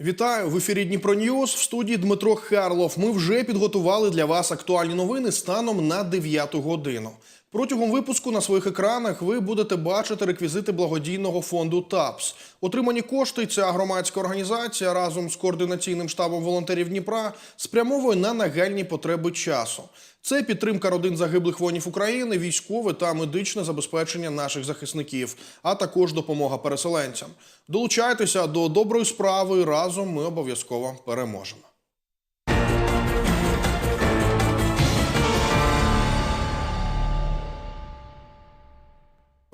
Вітаю в ефірі Дніпро Ньюс. В студії Дмитро Харлов. Ми вже підготували для вас актуальні новини станом на 9 годину. Протягом випуску на своїх екранах ви будете бачити реквізити благодійного фонду ТАПС. Отримані кошти ця громадська організація разом з координаційним штабом волонтерів Дніпра спрямовує на нагальні потреби часу. Це підтримка родин загиблих воїнів України, військове та медичне забезпечення наших захисників, а також допомога переселенцям. Долучайтеся до доброї справи. Разом ми обов'язково переможемо.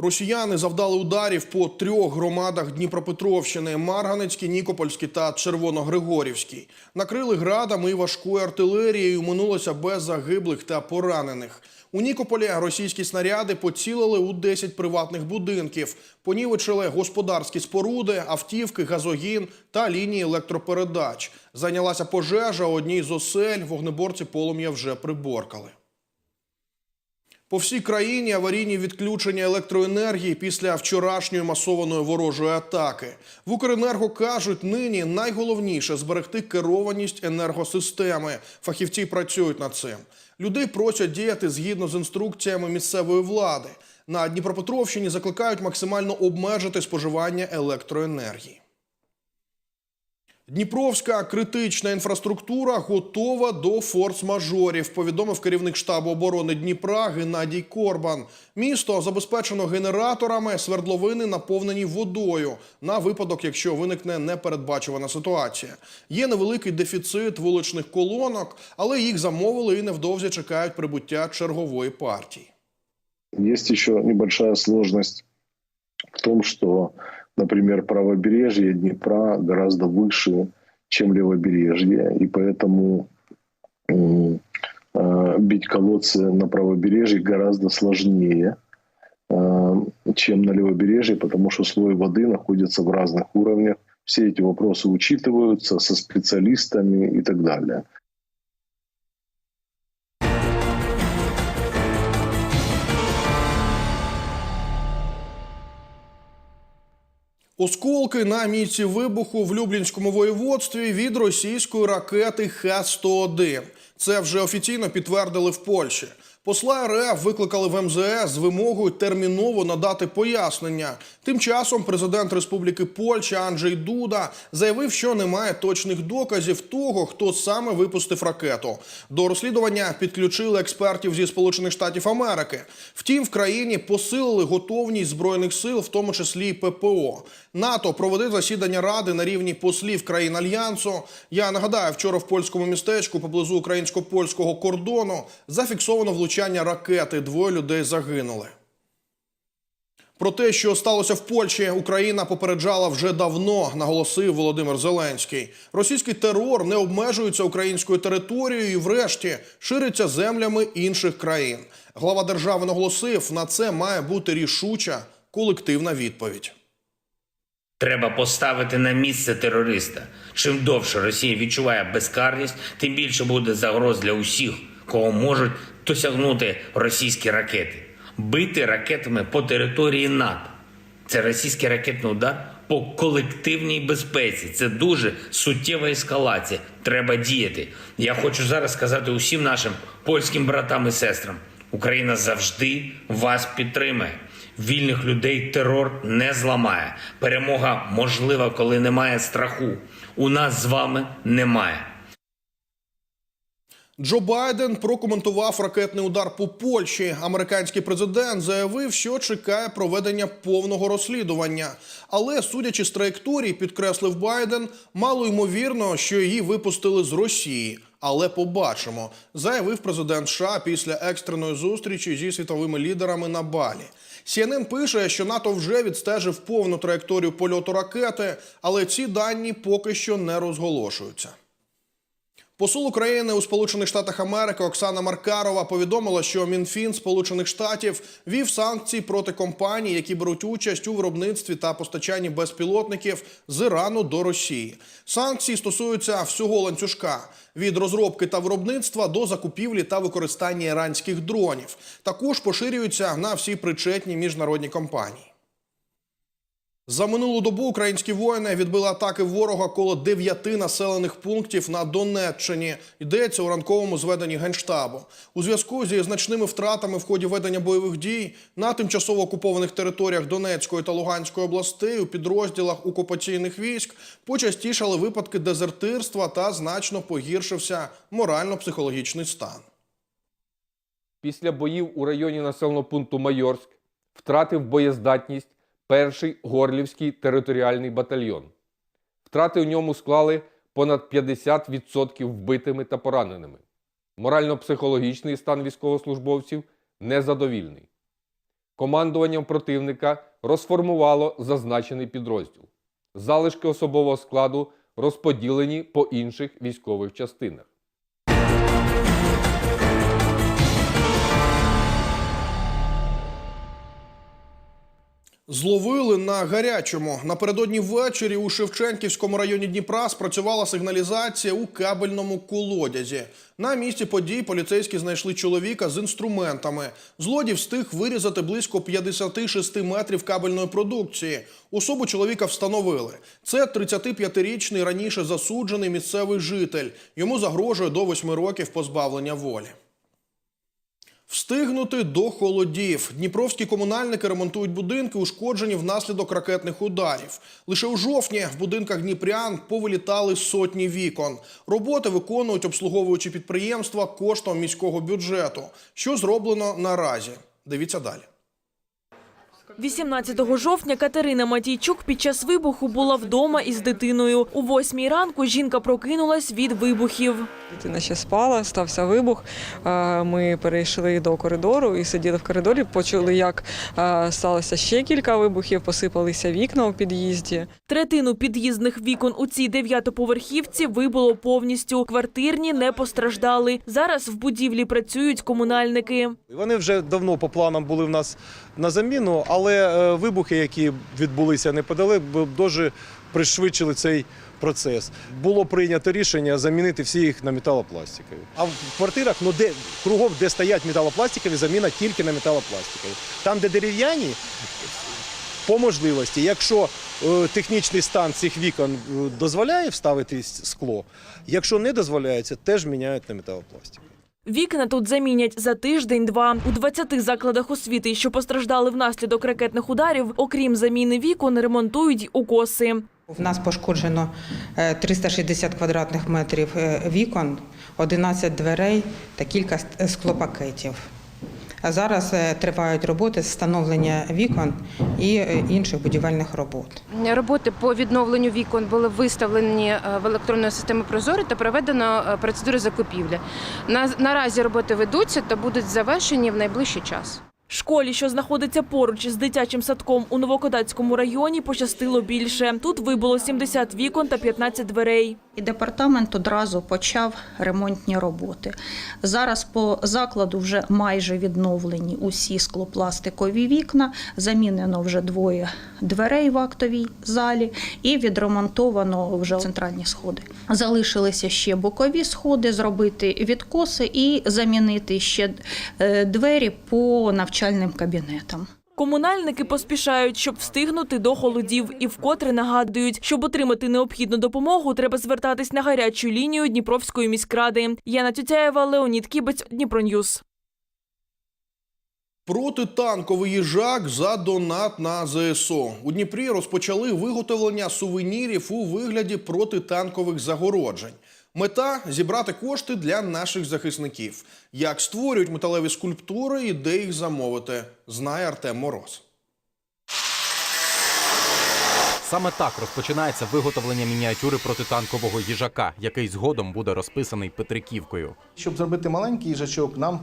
Росіяни завдали ударів по трьох громадах Дніпропетровщини: Марганецькій, Нікопольській та Червоногригорівській. Накрили градами і важкою артилерією. Минулося без загиблих та поранених. У Нікополі російські снаряди поцілили у 10 приватних будинків, понівечили господарські споруди, автівки, газогін та лінії електропередач. Зайнялася пожежа одній з осель. Вогнеборці полум'я вже приборкали. По всій країні аварійні відключення електроенергії після вчорашньої масованої ворожої атаки. В Укренерго кажуть, нині найголовніше зберегти керованість енергосистеми. Фахівці працюють над цим. Людей просять діяти згідно з інструкціями місцевої влади. На Дніпропетровщині закликають максимально обмежити споживання електроенергії. Дніпровська критична інфраструктура готова до форс-мажорів, повідомив керівник штабу оборони Дніпра Геннадій Корбан. Місто забезпечено генераторами, свердловини наповнені водою на випадок, якщо виникне непередбачувана ситуація. Є невеликий дефіцит вуличних колонок, але їх замовили і невдовзі чекають прибуття чергової партії. Есть еще небольшая сложность в том, что, например, правобережье Днепра гораздо выше, чем левобережье, и поэтому э, бить колодцы на правобережье гораздо сложнее, э, чем на левобережье, потому что слой воды находится в разных уровнях. Все эти вопросы учитываются со специалистами и так далее. Осколки на місці вибуху в Люблінському воєводстві від російської ракети Х-101. Це вже офіційно підтвердили в Польщі. Посла РФ викликали в МЗС з вимогою терміново надати пояснення. Тим часом президент Республіки Польща Анджей Дуда заявив, що немає точних доказів того, хто саме випустив ракету. До розслідування підключили експертів зі Сполучених Штатів Америки. Втім, в країні посилили готовність збройних сил, в тому числі й ППО. НАТО проведе засідання ради на рівні послів країн альянсу. Я нагадаю, вчора в польському містечку поблизу українсько-польського кордону зафіксовано влучання ракети. Двоє людей загинули. Про те, що сталося в Польщі, Україна попереджала вже давно, наголосив Володимир Зеленський. Російський терор не обмежується українською територією і, врешті, шириться землями інших країн. Глава держави наголосив, на це має бути рішуча колективна відповідь. Треба поставити на місце терориста. Чим довше Росія відчуває безкарність, тим більше буде загроз для усіх, кого можуть досягнути російські ракети. Бити ракетами по території НАТО. Це російський ракетний удар по колективній безпеці. Це дуже суттєва ескалація. Треба діяти. Я хочу зараз сказати усім нашим польським братам і сестрам: Україна завжди вас підтримає. Вільних людей терор не зламає. Перемога можлива, коли немає страху. У нас з вами немає. Джо Байден прокоментував ракетний удар по Польщі. Американський президент заявив, що чекає проведення повного розслідування. Але, судячи з траєкторії, підкреслив Байден, мало ймовірно, що її випустили з Росії. Але побачимо, заявив президент США після екстреної зустрічі зі світовими лідерами на Балі. CNN пише, що НАТО вже відстежив повну траєкторію польоту ракети, але ці дані поки що не розголошуються. Посол України у Сполучених Штатах Америки Оксана Маркарова повідомила, що Мінфін Сполучених Штатів вів санкції проти компаній, які беруть участь у виробництві та постачанні безпілотників з Ірану до Росії. Санкції стосуються всього ланцюжка від розробки та виробництва до закупівлі та використання іранських дронів. Також поширюються на всі причетні міжнародні компанії. За минулу добу українські воїни відбили атаки ворога коло дев'яти населених пунктів на Донеччині. Йдеться у ранковому зведенні генштабу. У зв'язку зі значними втратами в ході ведення бойових дій на тимчасово окупованих територіях Донецької та Луганської областей у підрозділах окупаційних військ почастішали випадки дезертирства та значно погіршився морально-психологічний стан. Після боїв у районі населеного пункту Майорськ втратив боєздатність перший Горлівський територіальний батальйон. Втрати у ньому склали понад 50% вбитими та пораненими. Морально-психологічний стан військовослужбовців незадовільний. Командуванням противника розформувало зазначений підрозділ. Залишки особового складу розподілені по інших військових частинах. Зловили на гарячому. Напередодні ввечері у Шевченківському районі Дніпра спрацювала сигналізація у кабельному колодязі. На місці подій поліцейські знайшли чоловіка з інструментами. Злодій встиг вирізати близько 56 метрів кабельної продукції. Особу чоловіка встановили. Це 35-річний раніше засуджений місцевий житель. Йому загрожує до 8 років позбавлення волі. Встигнути до холодів. Дніпровські комунальники ремонтують будинки, ушкоджені внаслідок ракетних ударів. Лише у жовтні в будинках дніпрян повилітали сотні вікон. Роботи виконують обслуговуючі підприємства коштом міського бюджету. Що зроблено наразі? Дивіться далі. 18 жовтня Катерина Матійчук під час вибуху була вдома із дитиною. У восьмій ранку жінка прокинулась від вибухів. Дитина ще спала, стався вибух. Е, Ми перейшли до коридору і сиділи в коридорі. Почули, як е, сталося ще кілька вибухів, посипалися вікна у під'їзді. Третину під'їздних вікон у цій дев'ятоповерхівці вибуло повністю. Квартирні не постраждали. Зараз в будівлі працюють комунальники. Вони вже давно по планам були в нас на заміну, але е, вибухи, які відбулися неподалек, б- дуже пришвидшили цей процес. Було прийнято рішення замінити всі їх на металопластикові. А в квартирах, ну де кругом, де стоять металопластикові, заміна тільки на металопластикові. Там, де дерев'яні, по можливості, якщо е, технічний стан цих вікон е, дозволяє вставити скло, якщо не дозволяється, теж міняють на металопластик. Вікна тут замінять за тиждень-два. У 20 закладах освіти, що постраждали внаслідок ракетних ударів, окрім заміни вікон, ремонтують укоси. В нас пошкоджено е, 360 квадратних метрів е, вікон, 11 дверей та кілька склопакетів. А зараз е, тривають роботи з встановлення вікон і е, інших будівельних робот. Роботи по відновленню вікон були виставлені е, в електронну систему Прозоро та проведено процедури закупівлі. Наразі роботи ведуться та будуть завершені в найближчий час. Школі, що знаходиться поруч з дитячим садком у Новокодацькому районі, пощастило більше. Тут вибуло 70 вікон та 15 дверей. І департамент одразу почав ремонтні роботи. Зараз по закладу вже майже відновлені усі склопластикові вікна, замінено вже двоє дверей в актовій залі і відремонтовано вже центральні сходи. Залишилися ще бокові сходи, зробити відкоси і замінити ще е, двері по навчальним кабінетам. Комунальники поспішають, щоб встигнути до холодів, і вкотре нагадують, щоб отримати необхідну допомогу, треба звертатись на гарячу лінію Дніпровської міськради. Яна Тютяєва, Леонід Кібець, Дніпроньюз. Протитанковий їжак за донат на ЗСУ. У Дніпрі розпочали виготовлення сувенірів у вигляді протитанкових загороджень. Мета зібрати кошти для наших захисників. Як створюють металеві скульптури і де їх замовити, знає Артем Мороз. Саме так розпочинається виготовлення мініатюри протитанкового їжака, який згодом буде розписаний Петриківкою. Щоб зробити маленький їжачок, нам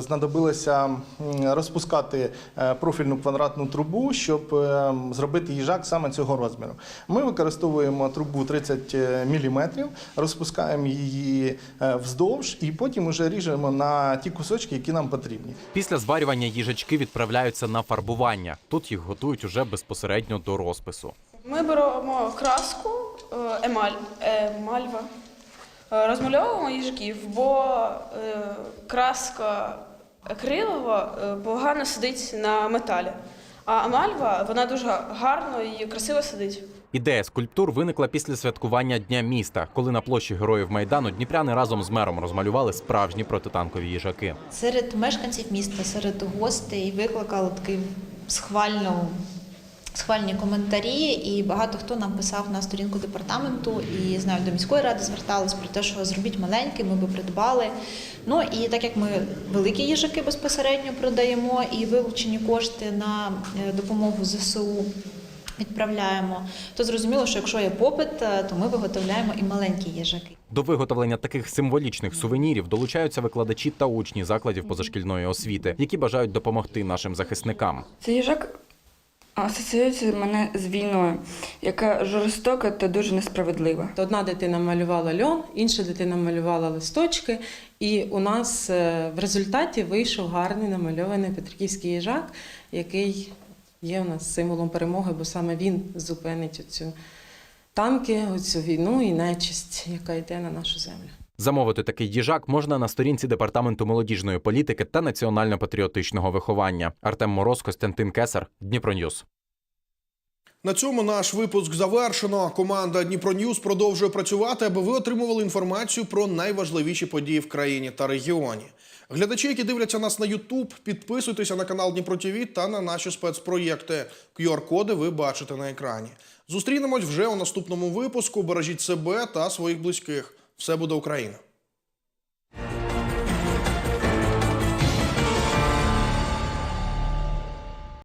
знадобилося розпускати е, профільну квадратну трубу, щоб е, зробити їжак саме цього розміру. Ми використовуємо трубу 30 мм, розпускаємо її е, вздовж і потім вже ріжемо на ті кусочки, які нам потрібні. Після зварювання їжачки відправляються на фарбування. Тут їх готують уже безпосередньо до розпису. Ми беремо краску, е, емаль, емальва, е, розмальовуємо їжаків, бо е, краска акрилова погано сидить на металі. А мальва вона дуже гарно і красиво сидить. Ідея скульптур виникла після святкування Дня міста, коли на площі Героїв Майдану дніпряни разом з мером розмалювали справжні протитанкові їжаки. серед мешканців міста, серед гостей викликали такий схвальну. Схвальні коментарі, і багато хто нам писав на сторінку департаменту і знаю, до міської ради звертались про те, що зробіть маленький, ми би придбали. Ну і так як ми великі їжаки безпосередньо продаємо і вилучені кошти на е, допомогу ЗСУ відправляємо, то зрозуміло, що якщо є попит, е, то ми виготовляємо і маленькі їжаки. До виготовлення таких символічних сувенірів долучаються викладачі та учні закладів позашкільної освіти, які бажають допомогти нашим захисникам. Цей їжак асоціюється мене з війною, яка жорстока та дуже несправедлива. Одна дитина малювала льон, інша дитина малювала листочки, і у нас е, в результаті вийшов гарний намальований Петриківський їжак, який є у нас символом перемоги, бо саме він зупинить оцю танки, оцю війну і нечисть, яка йде на нашу землю. Замовити такий їжак можна на сторінці департаменту молодіжної політики та національно-патріотичного виховання. Артем Мороз, Костянтин Кесар, Дніпроньюз. На цьому наш випуск завершено. Команда Дніпро Ньюз продовжує працювати, аби ви отримували інформацію про найважливіші події в країні та регіоні. Глядачі, які дивляться нас на YouTube, підписуйтеся на канал Дніпро ТВ та на наші спецпроєкти. QR-коди ви бачите на екрані. Зустрінемось вже у наступному випуску. Бережіть себе та своїх близьких. Все буде Україна!